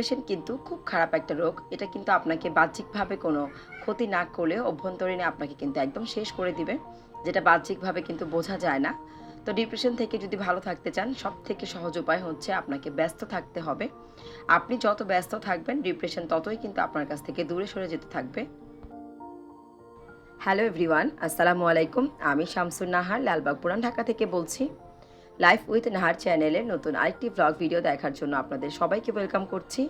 Depression কিন্তু খুব খারাপ একটা রোগ। এটা কিন্তু আপনাকে বাহ্যিকভাবে কোনো ক্ষতি না করলেও অভ্যন্তরীণে আপনাকে কিন্তু একদম শেষ করে দিবে, যেটা বাহ্যিকভাবে কিন্তু বোঝা যায় না। তো ডিপ্রেশন থেকে যদি ভালো থাকতে চান সব থেকে সহজ উপায় হচ্ছে আপনাকে ব্যস্ত থাকতে হবে। আপনি যত ব্যস্ত থাকবেন ডিপ্রেশন ততই কিন্তু আপনার কাছ থেকে দূরে সরে যেতে থাকবে। হ্যালো এভরিওয়ান আসসালামু আলাইকুম। আমি শামসুর নাহার লালবাগ পুরান ঢাকা থেকে বলছি। লাইফ উইথ নাহার চ্যানেলের নতুন আরেকটি ব্লগ ভিডিও দেখার জন্য আপনাদের সবাইকে ওয়েলকাম করছি।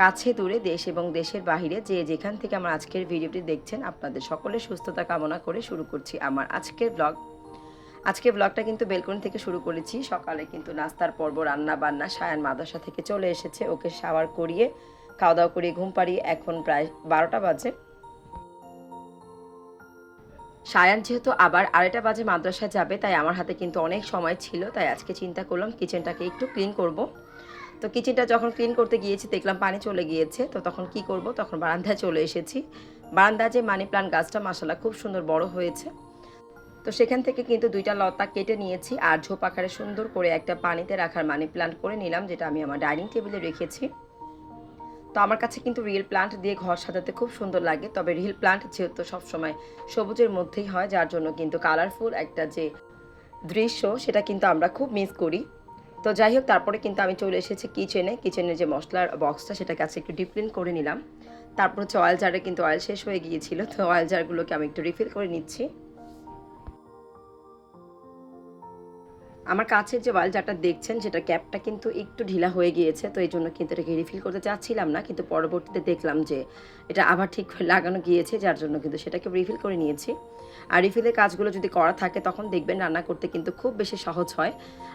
কাছে দূরে দেশ এবং দেশের বাহিরে যে যেখান থেকে আমার আজকের ভিডিওটি দেখছেন, আপনাদের সকলের সুস্থতা কামনা করে শুরু করছি আমার আজকের ব্লগ আজকের ব্লগটা কিন্তু বেলকনি থেকে শুরু করেছি। সকালে কিন্তু নাস্তার পর্ব, রান্না বান্না সায়ান মাদ্রাসা থেকে চলে এসেছে। ওকে শাওয়ার করিয়ে, খাওয়া দাওয়া করিয়ে ঘুম পাড়িয়ে এখন প্রায় বারোটা বাজে। সায়ান যেহেতু আবার আড়াইটা বাজে মাদ্রাসায় যাবে, তাই আমার হাতে কিন্তু অনেক সময় ছিল, তাই আজকে চিন্তা করলাম কিচেনটাকে একটু ক্লিন করব। তো কিচেনটা যখন ক্লিন করতে গিয়েছি, দেখলাম পানি চলে গিয়েছে, তো তখন কি করব? তখন বারান্দায় চলে এসেছি। বারান্দায় যে মানি প্লান্ট গাছটা মাসালা খুব সুন্দর বড় হয়েছে। তো সেখান থেকে কিন্তু দুইটা লতা কেটে নিয়েছি, আর ঝোপ আকারে সুন্দর করে একটা পানিতে রাখার মানি প্লান্ট করে নিলাম, যেটা আমি আমার ডাইনিং টেবিলে রেখেছি। তো আমার কাছে কিন্তু রিয়েল প্লান্ট দিয়ে ঘর সাজাতে খুব সুন্দর লাগে। তবে রিয়েল প্লান্ট যেহেতু সবসময় সবুজের মধ্যেই হয়, যার জন্য কিন্তু কালারফুল একটা যে দৃশ্য, সেটা কিন্তু আমরা খুব মিস করি। তো যাই হোক, তারপরে কিন্তু আমি চলে এসেছি কিচেনে কিচেনের যে মশলার বক্সটা সেটা কাছে একটু ডিপ্লিন করে নিলাম। তারপর হচ্ছে অয়েল জারে কিন্তু অয়েল শেষ হয়ে গিয়েছিল, তো অয়েল জারগুলোকে আমি একটু রিফিল করে নিচ্ছি। আমার কাছের যে ওয়াল জারটা দেখছেন, যেটা ক্যাপটা কিন্তু একটু ঢিলা হয়ে গিয়েছে, তো এই জন্য কিন্তু এটাকে রিফিল করতে চাচ্ছিলাম না। কিন্তু পরবর্তীতে দেখলাম যে এটা আবার ঠিক লাগানো গিয়েছে, যার জন্য কিন্তু সেটাকে রিফিল করে নিয়েছি। আর রিফিলের কাজগুলো যদি করা থাকে, তখন দেখবেন রান্না করতে কিন্তু খুব বেশি সহজ হয়।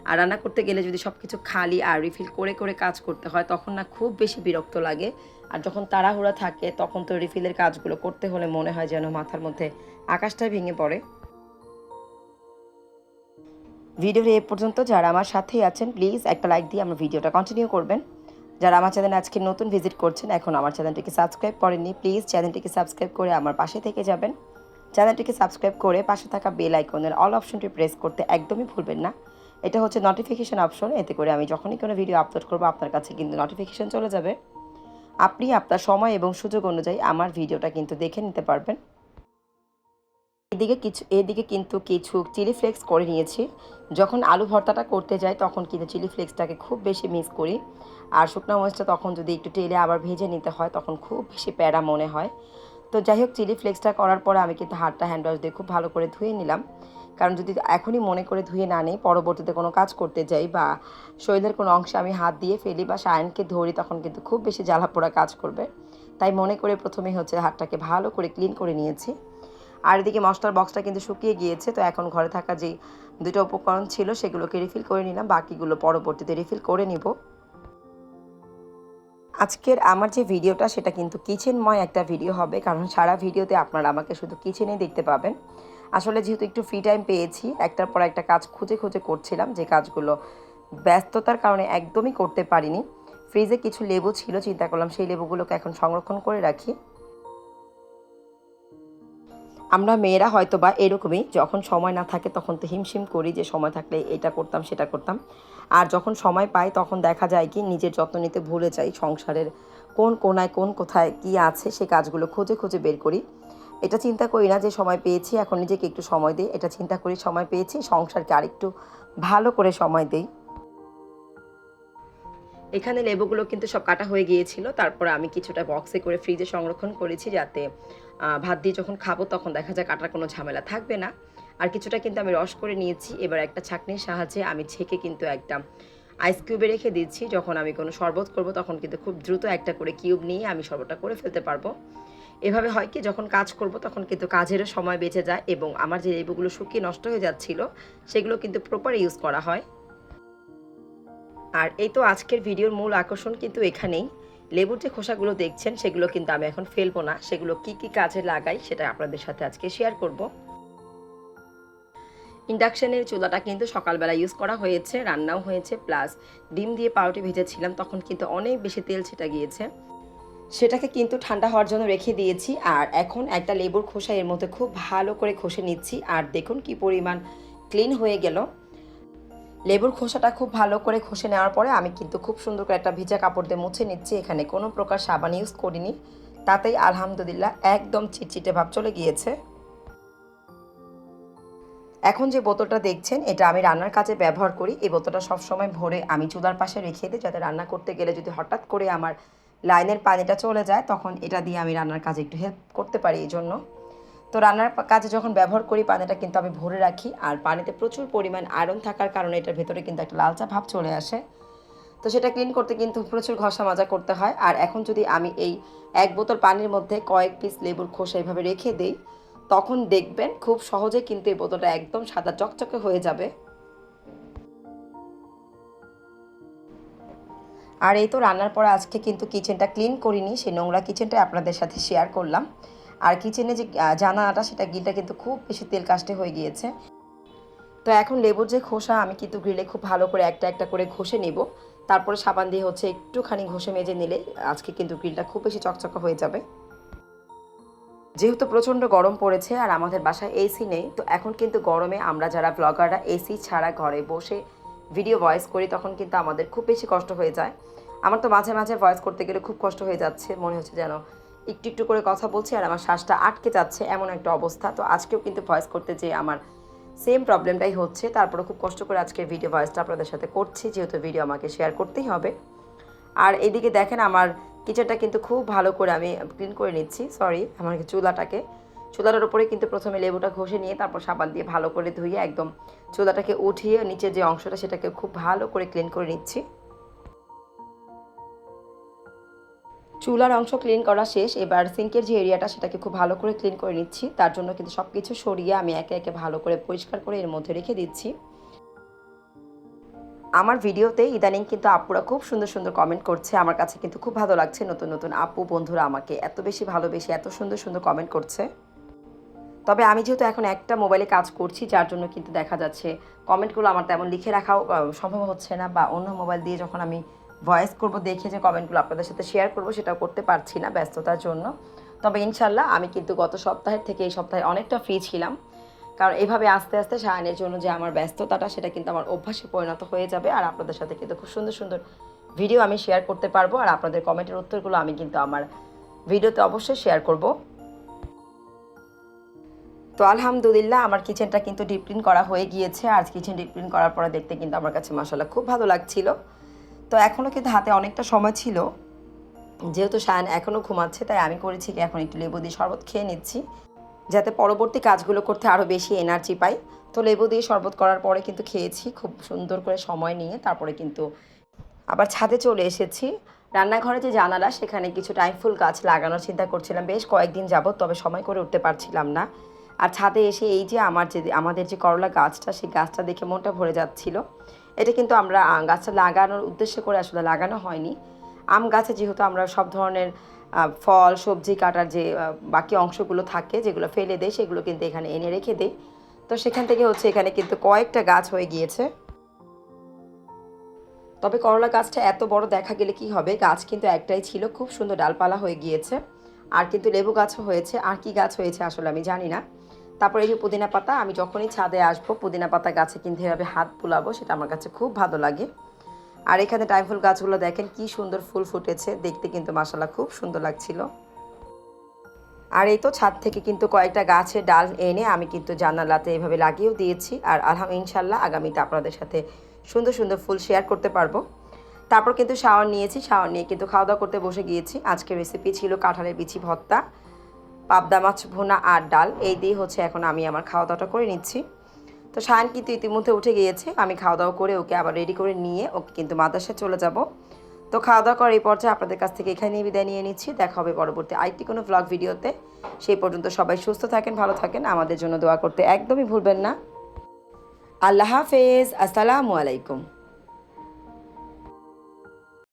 আর রান্না করতে গেলে যদি সব কিছু খালি আর রিফিল করে করে কাজ করতে হয়, তখন না খুব বেশি বিরক্ত লাগে। আর যখন তাড়াহুড়া থাকে, তখন তো রিফিলের কাজগুলো করতে হলে মনে হয় যেন মাথার মধ্যে আকাশটাই ভেঙে পড়ে। ভিডিওর এ পর্যন্ত যারা আমার সাথেই আছেন প্লিজ একটা লাইক দিয়ে আমার ভিডিওটা কন্টিনিউ করবেন। যারা আমার চ্যানেল আজকে নতুন ভিজিট করছেন, এখন আমার চ্যানেলটিকে সাবস্ক্রাইব করেননি প্লিজ চ্যানেলটিকে সাবস্ক্রাইব করে আমার পাশে থেকে যাবেন। চ্যানেলটিকে সাবস্ক্রাইব করে পাশে থাকা বেল আইকনের অল অপশনটি প্রেস করতে একদমই ভুলবেন না। এটা হচ্ছে নোটিফিকেশন অপশন এতে করে আমি যখনই কোনো ভিডিও আপলোড করব, আপনার কাছে কিন্তু নোটিফিকেশন চলে যাবে। আপনি আপনার সময় এবং সুযোগ অনুযায়ী আমার ভিডিওটা কিন্তু দেখে নিতে পারবেন। এদিকে কিছু, এদিকে কিন্তু কিছু চিলি ফ্লেক্স করে নিয়েছি। যখন আলু ভর্তাটা করতে যাই, তখন কিন্তু চিলি ফ্লেক্সটাকে খুব বেশি মিস করি। আর শুকনো মরিচটা তখন যদি একটু তেলে আবার ভেজে নিতে হয়, তখন খুব বেশি প্যারা মনে হয়। তো যাই হোক চিলি ফ্লেক্সটা করার পরে আমি কিন্তু হাতটা হ্যান্ড ওয়াশ দিয়ে খুব ভালো করে ধুয়ে নিলাম। কারণ যদি এখনই মনে করে ধুয়ে না নিই, পরবর্তীতে কোনো কাজ করতে যাই বা শরীরের কোনো অংশে আমি হাত দিয়ে ফেলি বা সায়নকে ধরি, তখন কিন্তু খুব বেশি জ্বালা পোড়া কাজ করবে। তাই মনে করে প্রথমেই হচ্ছে হাতটাকে ভালো করে ক্লিন করে নিয়েছি। আর এদিকে মশলার বক্সটা কিন্তু শুকিয়ে গিয়েছে, তো এখন ঘরে থাকা যেই দুটো উপকরণ ছিল সেগুলোকে রিফিল করে নিলাম, বাকিগুলো পরবর্তীতে রিফিল করে নিব। আজকের আমার যে ভিডিওটা সেটা কিন্তু কিচেনময় একটা ভিডিও হবে, কারণ সারা ভিডিওতে আপনারা আমাকে শুধু কিচেনেই দেখতে পাবেন। আসলে যেহেতু একটু ফ্রি টাইম পেয়েছি, একটার পর একটা কাজ খুঁজে খুঁজে করছিলাম, যে কাজগুলো ব্যস্ততার কারণে একদমই করতে পারিনি। ফ্রিজে কিছু লেবু ছিল, চিন্তা করলাম সেই লেবুগুলোকে এখন সংরক্ষণ করে রাখি। আমরা মেয়েরা হয়তো বা এরকমই, যখন সময় না থাকে তখন তো হিমশিম করি যে সময় থাকলে এটা করতাম, সেটা করতাম। আর যখন সময় পাই তখন দেখা যায় কি নিজের যত্ন নিতে ভুলে যাই সংসারের কোন কোনায় কোন কোথায় কি আছে সে কাজগুলো খুঁজে খুঁজে বের করি। এটা চিন্তা করি না যে সময় পেয়েছি, এখন নিজেকে একটু সময় দিই। এটা চিন্তা করি সময় পেয়েছি, সংসারকে আরেকটু ভালো করে সময় দিই। এখানে লেবুগুলো কিন্তু সব কাটা হয়ে গিয়েছিল। তারপর আমি কিছুটা বক্সে করে ফ্রিজে সংরক্ষণ করেছি যাতে ভাত দিয়ে যখন খাব তখন দেখা যায় কাটার কোনো ঝামেলা থাকবে না। আর কিছুটা কিন্তু আমি রস করে নিয়েছি। এবার একটা ছাঁকনির সাহায্যে আমি ছেঁকে কিন্তু একটা আইস কিউবে রেখে দিচ্ছি। যখন আমি কোনো শরবত করব তখন কিন্তু খুব দ্রুত একটা করে কিউব নিয়ে আমি শরবতটা করে ফেলতে পারব। এভাবে হয় কি, যখন কাজ করব তখন কিন্তু কাজেরও সময় বেঁচে যায় এবং আমার যে লেবুগুলো শুকিয়ে নষ্ট হয়ে যাচ্ছিল, সেগুলো কিন্তু প্রপার ইউজ করা হয়। আর এই তো আজকের ভিডিওর মূল আকর্ষণ কিন্তু এখানেই। লেবুর যে খোসাগুলো দেখছেন, সেগুলো কিন্তু আমি এখন ফেলব না। সেগুলো কি কি কাজে লাগাই সেটা আপনাদের সাথে আজকে শেয়ার করব। ইন্ডাকশানের চুলাটা কিন্তু সকালবেলা ইউজ করা হয়েছে, রান্নাও হয়েছে প্লাস ডিম দিয়ে পাউরুটি ভেজেছিলাম, তখন কিন্তু অনেক বেশি তেল ছেটা গিয়েছে। সেটাকে কিন্তু ঠান্ডা হওয়ার জন্য রেখে দিয়েছি, আর এখন একটা লেবুর খোসা এর মধ্যে খুব ভালো করে খসে নিচ্ছি, আর দেখুন কি পরিমাণ ক্লিন হয়ে গেল। লেবুর খোসাটা খুব ভালো করে ঘষে নেওয়ার পরে আমি কিন্তু খুব সুন্দর করে একটা ভিজা কাপড় দিয়ে মুছে নিচ্ছি। এখানে কোনো প্রকার সাবান ইউজ করিনি। তাতেই আলহামদুলিল্লাহ একদম চিটচিটে ভাব চলে গিয়েছে। এখন যে বোতলটা দেখছেন, এটা আমি রান্নার কাজে ব্যবহার করি। এই বোতলটা সবসময় ভরে আমি চুলার পাশে রেখে দিই, যাতে রান্না করতে গেলে যদি হঠাৎ করে আমার লাইনের পানিটা চলে যায়, তখন এটা দিয়ে আমি রান্নার কাজে একটু হেল্প করতে পারি। এই জন্য তো রান্নার কাজে যখন ব্যবহার করি, পানিটা কিন্তু আমি ভরে রাখি। আর পানিতে প্রচুর পরিমাণ আয়রন থাকার কারণে এটার ভেতরে কিন্তু একটা লালচা ভাব চলে আসে। তো সেটা ক্লিন করতে কিন্তু প্রচুর ঘষা মাজা করতে হয়। আর এখন যদি আমি এই এক বোতল পানির মধ্যে কয়েক পিস লেবুর খোসা এইভাবে রেখে দিই, তখন দেখবেন খুব সহজে কিন্তু এই বোতলটা একদম সাদা চকচকে হয়ে যাবে। আর এই তো রান্নার পর আজকে কিন্তু কিচেনটা ক্লিন করিনি। সেই নোংরা কিচেনটা আপনাদের সাথে শেয়ার করলাম। আর কিচেনে যে আহ, জানালাটা সেটা গিলটা কিন্তু খুব বেশি তেল কাস্টে হয়ে গিয়েছে। তো এখন লেবুর যে খোসা আমি কিন্তু গ্রিলে খুব ভালো করে একটা একটা করে ঘষে নিব। তারপরে সাবান দিয়ে হচ্ছে একটুখানি ঘষে মেজে নিলে আজকে কিন্তু গ্রিলটা খুব বেশি চকচকা হয়ে যাবে। যেহেতু প্রচণ্ড গরম পড়েছে আর আমাদের বাসায় এসি নেই তো এখন কিন্তু গরমে আমরা যারা ব্লগাররা এসি ছাড়া ঘরে বসে ভিডিও ভয়েস করি তখন কিন্তু আমাদের খুব বেশি কষ্ট হয়ে যায়। আমার তো মাঝে মাঝে ভয়েস করতে গেলে খুব কষ্ট হয়ে যাচ্ছে মনে হচ্ছে যেন একটু একটু করে কথা বলছি আর আমার শ্বাসটা আটকে যাচ্ছে এমন একটা অবস্থা। তো আজকেও কিন্তু ভয়েস করতে যে আমার সেম প্রবলেমটাই হচ্ছে। তারপরে খুব কষ্ট করে আজকে ভিডিও ভয়েসটা আপনাদের সাথে করছি, যেহেতু ভিডিও আমাকে শেয়ার করতেই হবে। আর এদিকে দেখেন আমার কিচেনটা কিন্তু খুব ভালো করে আমি ক্লিন করে নিচ্ছি। সরি আমার চুলাটাকে। চুলাটার উপরে কিন্তু প্রথমে লেবুটা ঘষে নিয়ে তারপর সাবান দিয়ে ভালো করে ধুয়ে একদম চুলাটাকে উঠিয়ে নিচে যে অংশটা সেটাকে খুব ভালো করে ক্লিন করে নিচ্ছি। চুলার অংশ ক্লিন করা শেষ। এবার সিঙ্কের যে এরিয়াটা সেটাকে খুব ভালো করে ক্লিন করে নিচ্ছি। তার জন্য কিন্তু সব কিছু সরিয়ে আমি একে একে ভালো করে পরিষ্কার করে এর মধ্যে রেখে দিচ্ছি। আমার ভিডিওতে ইদানিং কিন্তু আপুরা খুব সুন্দর সুন্দর কমেন্ট করছে। আমার কাছে কিন্তু খুব ভালো লাগছে। নতুন নতুন আপু, বন্ধুরা আমাকে এত বেশি ভালোবেসে এত সুন্দর সুন্দর কমেন্ট করছে। তবে আমি যেহেতু এখন একটা মোবাইলে কাজ করছি, যার জন্য কিন্তু দেখা যাচ্ছে কমেন্টগুলো আমার তেমন লিখে রাখাও সম্ভব হচ্ছে না বা অন্য মোবাইল দিয়ে যখন আমি ভয়েস করব, দেখে যে কমেন্টগুলো আপনাদের সাথে শেয়ার করব, সেটাও করতে পারছি না ব্যস্ততার জন্য। তবে ইনশাল্লাহ আমি কিন্তু গত সপ্তাহের থেকে এই সপ্তাহে অনেকটা ফ্রি ছিলাম। কারণ এইভাবে আস্তে আস্তে সায়নের জন্য যে আমার ব্যস্ততাটা, সেটা কিন্তু আমার অভ্যাসে পরিণত হয়ে যাবে। আর আপনাদের সাথে কিন্তু খুব সুন্দর সুন্দর ভিডিও আমি শেয়ার করতে পারব। আর আপনাদের কমেন্টের উত্তরগুলো আমি কিন্তু আমার ভিডিওতে অবশ্যই শেয়ার করব। তো আলহামদুলিল্লাহ, আমার কিচেনটা কিন্তু ডিপ ক্লিন করা হয়ে গিয়েছে। আর কিচেন ডিপ ক্লিন করার পরে দেখতে কিন্তু আমার কাছে মাসাল্লাহ খুব ভালো লাগছিল। তো এখনও কিন্তু হাতে অনেকটা সময় ছিল। যেহেতু শায়ন এখনও ঘুমাচ্ছে, তাই আমি করেছি কি এখন একটু লেবু দিয়ে শরবত খেয়ে নিচ্ছি। যাতে পরবর্তী কাজগুলো করতে আরও বেশি এনার্জি পাই। তো লেবু দিয়ে শরবত করার পরে কিন্তু খেয়েছি, খুব সুন্দর করে সময় নিয়ে। তারপরে কিন্তু আবার ছাদে চলে এসেছি। রান্নাঘরে যে জানালা, সেখানে কিছু টাইম ফুল গাছ লাগানোর চিন্তা করছিলাম। বেশ কয়েকদিন যাবত তবে সময় করে উঠতে পারছিলাম না। আর ছাদে এসে এই যে আমার যে, আমাদের যে করলা গাছটা, সেই গাছটা দেখে মনটা ভরে যাচ্ছিল। এটা কিন্তু আমরা গাছটা লাগানোর উদ্দেশ্য করে আসলে লাগানো হয়নি। আম গাছে যেহেতু আমরা সব ধরনের ফল, সবজি কাটার যে বাকি অংশগুলো থাকে, যেগুলো ফেলে দেয় সেগুলো কিন্তু এখানে এনে রেখে দেয় তো সেখান থেকে হচ্ছে এখানে কিন্তু কয়েকটা গাছ হয়ে গিয়েছে। তবে করলা গাছটা এত বড় দেখা গেলে কি হবে? গাছ কিন্তু একটাই ছিল, খুব সুন্দর ডালপালা হয়ে গিয়েছে। আর কিন্তু লেবু গাছও হয়েছে। আর কি গাছ হয়েছে আসলে আমি জানি না। তারপরে এই যে পুদিনা পাতা, আমি যখনই ছাদে আসব, পুদিনা পাতা গাছে কিন্তু এভাবে হাত বুলাবো, সেটা আমার কাছে খুব ভালো লাগে। আর এখানে টাইমফুল গাছগুলো দেখেন, কি সুন্দর ফুল ফুটেছে, দেখতে কিন্তু মাসাল্লাহ খুব সুন্দর লাগছিল। আর এই তো ছাদ থেকে কিন্তু কয়েকটা গাছের ডাল এনে আমি কিন্তু জানালাতে এভাবে লাগিয়েও দিয়েছি। আর আলহাম ইনশাল্লাহ আগামীতে আপনাদের সাথে সুন্দর সুন্দর ফুল শেয়ার করতে পারব। তারপর কিন্তু শাওয়ার নিয়েছি, শাওয়ার নিয়ে কিন্তু খাওয়া দাওয়া করতে বসে গিয়েছি। আজকে রেসিপি ছিল কাঁঠালের বিচি ভর্তা। পাবদা মাছ, ভুনা আর ডাল, এই দিয়ে হচ্ছে এখন আমি আমার খাওয়া দাওয়াটা করে নিচ্ছি। তো শায়ন কিন্তু ইতিমধ্যে উঠে গিয়েছে, আমি খাওয়া দাওয়া করে ওকে আবার রেডি করে নিয়ে ওকে কিন্তু মাদ্রাসায় চলে যাব। তো খাওয়া দাওয়া করার এই পর্যায়ে আপনাদের কাছ থেকে এখানেই বিদায় নিয়ে নিচ্ছি, দেখা হবে পরবর্তী আরেকটি কোনো ব্লগ ভিডিওতে সেই পর্যন্ত সবাই সুস্থ থাকেন, ভালো থাকেন, আমাদের জন্য দোয়া করতে একদমই ভুলবেন না। আল্লাহ হাফেজ, আসসালামু আলাইকুম।